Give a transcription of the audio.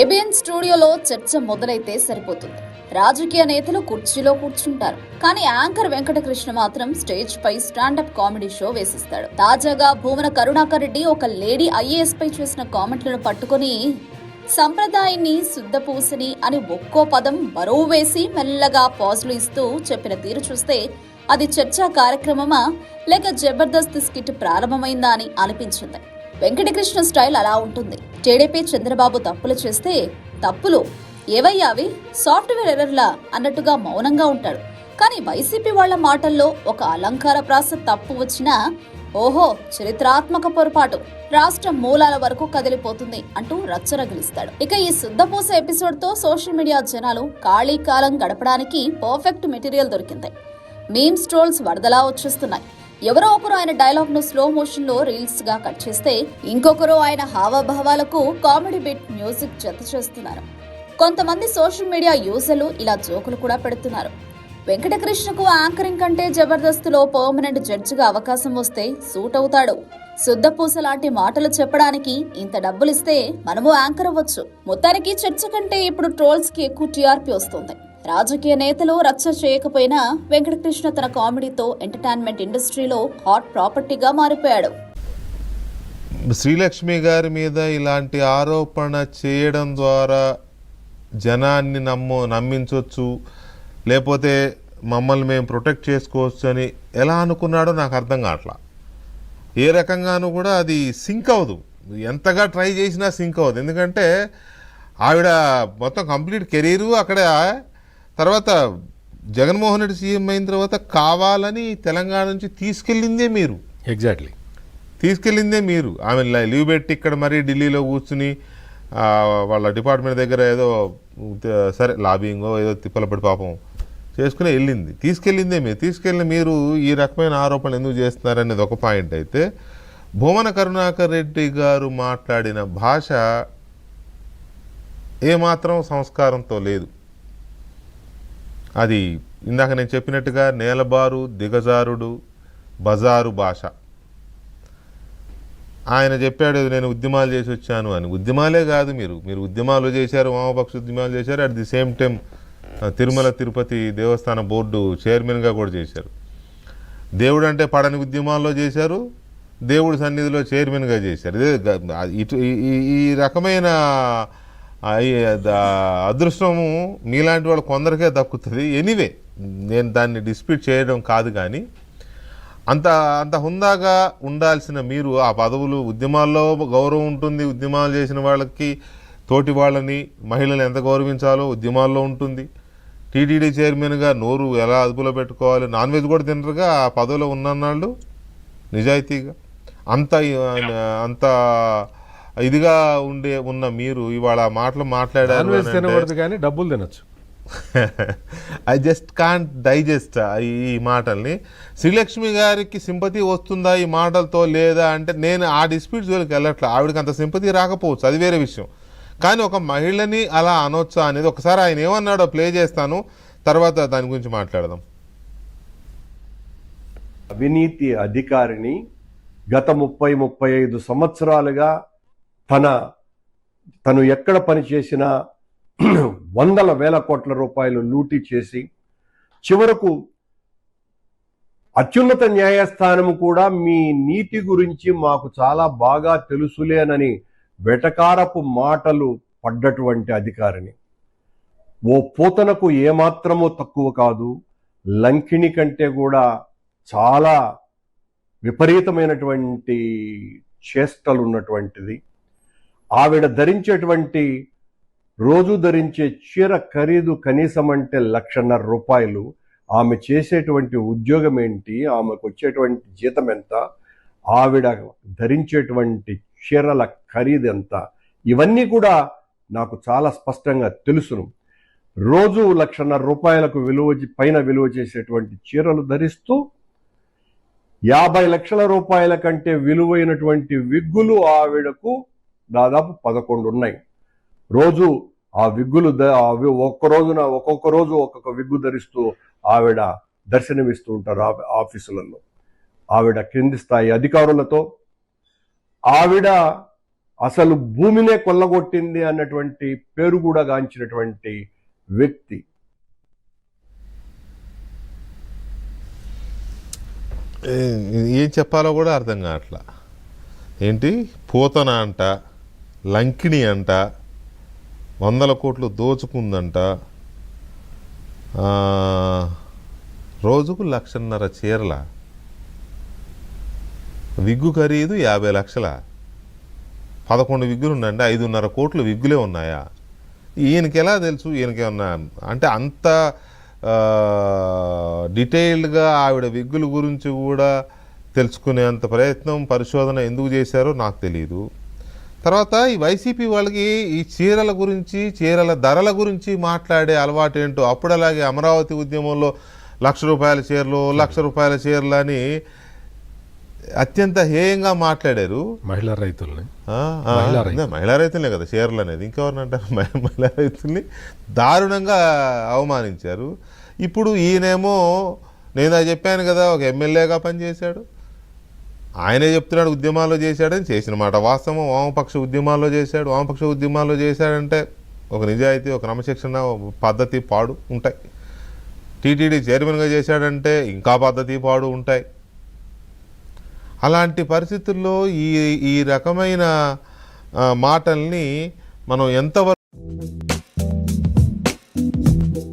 ABN స్టూడియోలో చర్చ మొదలైతే సరిపోతుంది. రాజకీయ నేతలు కుర్చీలో కూర్చుంటారు. కానీ యాంకర్ వెంకటకృష్ణ మాత్రం స్టేజ్ పై స్టాండప్ కామెడీ షో వేసిస్తాడు. తాజాగా భూమన కరుణాకర్ రెడ్డి ఒక లేడీ ఐఏఎస్ పై చేసిన కామెంట్లను పట్టుకొని సంప్రదాయాన్ని శుద్ధపూసని అని ఒక్కో పదం బరువు వేసి మెల్లగా పాజులు ఇస్తూ చెప్పిన తీరు చూస్తే అది చర్చా కార్యక్రమమా? లేక జబర్దస్త్ స్కిట్ ప్రారంభమైందా అని అనిపించింది. వెంకటకృష్ణ స్టైల్ అలా ఉంటుంది. టీడీపీ చంద్రబాబు తప్పులు చేస్తే తప్పులు. ఏవయ్యా అవి? సాఫ్ట్వేర్ ఎర్రర్లా అన్నట్టుగా మౌనంగా ఉంటాడు. కానీ వైసీపీ వాళ్ళ మాటల్లో ఒక అలంకార ప్రాస తప్పు వచ్చినా ఓహో చరిత్రాత్మక పొరపాటు. రాష్ట్రం మూలాల వరకు కదిలిపోతుంది అంటూ రచ్చరగిలిస్తాడు. ఇక ఈ శుద్ధపూస ఎపిసోడ్తో సోషల్ మీడియా జనాలు ఖాళీ కాలం గడపడానికి పర్ఫెక్ట్ మెటీరియల్ దొరికింది. మీమ్స్ ట్రోల్స్ వరదలా వచ్చేస్తున్నాయి. ఎవరో ఒకరు ఆయన డైలాగ్ను స్లో మోషన్లో రీల్స్గా కట్ చేస్తే ఇంకొకరు ఆయన హావభావాలకు కామెడీ బిట్ మ్యూజిక్ జత చేస్తున్నారు. కొంతమంది సోషల్ మీడియా యూజర్లు ఇలా జోకులు కూడా పెడుతున్నారు. వెంకటకృష్ణకు యాంకరింగ్ కంటే జబర్దస్త్లో పర్మనెంట్ జడ్జిగా అవకాశం వస్తే సూట్ అవుతాడు. శుద్ధపూస లాంటి మాటలు చెప్పడానికి ఇంత డబ్బులిస్తే మనము యాంకర్ అవ్వచ్చు. మొత్తానికి చర్చ కంటే ఇప్పుడు ట్రోల్స్కి ఎక్కువ టీఆర్పీ వస్తుంది. రాజకీయ నేతలు రచ్చ చేయకపోయినా వెంకటకృష్ణ తన కామెడీతో ఎంటర్టైన్మెంట్ ఇండస్ట్రీలో హాట్ ప్రాపర్టీగా మారిపోయాడు. శ్రీలక్ష్మి గారి మీద ఇలాంటి ఆరోపణ చేయడం ద్వారా జనాన్ని నమ్ము నమ్మించవచ్చు లేకపోతే మమ్మల్ని మేము ప్రొటెక్ట్ చేసుకోవచ్చు అని ఎలా అనుకున్నాడో నాకు అర్థం కావట్లా. ఏ రకంగానూ కూడా అది సింక్ అవ్వదు. ఎంతగా ట్రై చేసినా సింక్ అవ్వదు. ఎందుకంటే ఆవిడ మొత్తం కంప్లీట్ కెరీరు అక్కడ తర్వాత జగన్మోహన్ రెడ్డి సీఎం అయిన తర్వాత కావాలని తెలంగాణ నుంచి తీసుకెళ్ళిందే మీరు. ఎగ్జాక్ట్లీ తీసుకెళ్ళిందే మీరు. ఆమె లీవ్ పెట్టి ఇక్కడ మరీ ఢిల్లీలో కూర్చుని వాళ్ళ డిపార్ట్మెంట్ దగ్గర ఏదో సరే లాబింగో ఏదో తిప్పలపడి పాపం చేసుకుని వెళ్ళింది. తీసుకెళ్ళిందే మీరు తీసుకెళ్ళిన మీరు ఈ రకమైన ఆరోపణలు ఎందుకు చేస్తున్నారనేది ఒక పాయింట్ అయితే భువన కరుణాకర్ రెడ్డి గారు మాట్లాడిన భాష ఏమాత్రం సంస్కారంతో లేదు. అది ఇందాక నేను చెప్పినట్టుగా నేలబారు దిగజారుడు బజారు భాష. ఆయన చెప్పాడు నేను ఉద్యమాలు చేసి వచ్చాను అని. ఉద్యమాలే కాదు మీరు. మీరు ఉద్యమాలు చేశారు వామపక్ష ఉద్యమాలు చేశారు at the same time Tirumala Tirupati దేవస్థాన బోర్డు చైర్మన్గా కూడా చేశారు. దేవుడు అంటే పడని ఉద్యమాల్లో చేశారు దేవుడి సన్నిధిలో చైర్మన్గా చేశారు. ఇదే ఇటు ఈ- రకమైన అదృష్టము నీలాంటి వాళ్ళు కొందరికే దక్కుతుంది. ఎనీవే నేను దాన్ని డిస్ప్యూట్ చేయడం కాదు కానీ అంత అంత హుందాగా ఉండాల్సిన మీరు ఆ పదవులు ఉద్యమాల్లో గౌరవం ఉంటుంది. ఉద్యమాలు చేసిన వాళ్ళకి తోటి వాళ్ళని మహిళలు ఎంత గౌరవించాలో ఉద్యమాల్లో ఉంటుంది. టీటీడీ చైర్మన్గా నోరు ఎలా అదుపులో పెట్టుకోవాలి? నాన్ వెజ్ కూడా తినరుగా ఆ పదవిలో ఉన్నన్నాళ్ళు? నిజాయితీగా? అంత అంత ఇదిగా ఉండే ఉన్న మీరు ఇవాళ ఆ మాటలు మాట్లాడారు తినకూడదు కానీ డబ్బులు తినొచ్చు. ఐ జస్ట్ కాంట్ డైజెస్ట్ ఈ మాటల్ని. శ్రీలక్ష్మి గారికి సింపతి వస్తుందా ఈ మాటలతో లేదా అంటే నేను ఆ డిస్ప్యూట్ జోలికి వెళ్ళట్లే. ఆవిడకి అంత సింపతి రాకపోవచ్చు. అది వేరే విషయం. కానీ ఒక మహిళని అలా అనొచ్చా అనేది ఒకసారి ఆయన ఏమన్నాడో ప్లే చేస్తాను. తర్వాత దాని గురించి మాట్లాడదాం. అవినీతి అధికారిని గత ముప్పై ముప్పై ఐదు సంవత్సరాలుగా తన తను ఎక్కడ పనిచేసినా వందల వేల కోట్ల రూపాయలు లూటీ చేసి చివరకు అత్యున్నత న్యాయస్థానం కూడా మీ నీతి గురించి మాకు చాలా బాగా తెలుసులేనని వెటకారపు మాటలు పడ్డటువంటి అధికారిని. ఓ పూతనకు ఏమాత్రమూ తక్కువ కాదు లంకిణి కంటే కూడా చాలా విపరీతమైనటువంటి చేష్టలు ఉన్నటువంటిది ఆవిడ ధరించేటువంటి రోజు ధరించే చీర ఖరీదు కనీసం అంటే లక్షన్నర రూపాయలు. ఆమె చేసేటువంటి ఉద్యోగం ఏంటి? ఆమెకు వచ్చేటువంటి జీతం ఎంత? ఆవిడ ధరించేటువంటి చీరల ఖరీదు ఎంత? ఇవన్నీ కూడా నాకు చాలా స్పష్టంగా తెలుసును. రోజు లక్షన్నర రూపాయలకు విలువ పైన విలువ చేసేటువంటి చీరలు ధరిస్తూ యాభై లక్షల రూపాయల కంటే విలువైనటువంటి విగ్గులు ఆవిడకు దాదాపు పదకొండు ఉన్నాయి. రోజు ఆ విగ్గులు అవి ఒక్క రోజున ఒక్కొక్క రోజు ఒక్కొక్క విగ్గు ధరిస్తూ ఆవిడ దర్శనమిస్తూ ఉంటారు ఆ- ఆఫీసులలో. ఆవిడ క్రింది స్థాయి అధికారులతో ఆవిడ అసలు భూమినే కొల్లగొట్టింది అన్నటువంటి పేరు కూడా గాంచినటువంటి వ్యక్తి. ఏం చెప్పాలో కూడా అర్థం కావట్లా. ఏంటి? పోతన అంట. లంకిణి అంట వందల కోట్లు దోచుకుందంట. రోజుకు లక్షన్నర చీరల. విగ్గు ఖరీదు యాభై లక్షల. పదకొండు విగ్గులు ఉన్నాయండి ఐదున్నర కోట్లు విగ్గులే ఉన్నాయా? ఈయనకి ఎలా తెలుసు? ఈయనకి ఏమన్నా అంటే అంత డీటెయిల్డ్గా ఆవిడ విగ్గుల గురించి కూడా తెలుసుకునేంత ప్రయత్నం పరిశోధన ఎందుకు చేశారో నాకు తెలియదు తర్వాత ఈ వైసీపీ వాళ్ళకి ఈ చీరల గురించి చీరల ధరల గురించి మాట్లాడే అలవాటు ఏంటో అప్పుడు అలాగే అమరావతి ఉద్యమంలో లక్ష రూపాయల చీరలు లక్ష రూపాయల చీరలు అని అత్యంత హేయంగా మాట్లాడారు. మహిళా రైతుల్ని. మహిళా రైతులే కదా చీరలు అనేది. ఇంకెవరిని అంటారు? మహి- మహిళా రైతుల్ని దారుణంగా అవమానించారు. ఇప్పుడు ఈయనేమో నేను అది చెప్పాను కదా ఒక ఎమ్మెల్యేగా పనిచేశాడు. ఆయనే చెప్తున్నాడు ఉద్యమాల్లో చేశాడని చేసిన మాట. వాస్తవం వామపక్ష ఉద్యమాల్లో చేశాడు. వామపక్ష ఉద్యమాల్లో చేశాడంటే ఒక నిజాయితీ ఒక క్రమశిక్షణ పద్ధతి పాడు ఉంటాయి. టీటీడీ చైర్మన్గా చేశాడంటే ఇంకా పద్ధతి పాడు ఉంటాయి. అలాంటి పరిస్థితుల్లో ఈ ఈ రకమైన మాటల్ని మనం ఎంతవరకు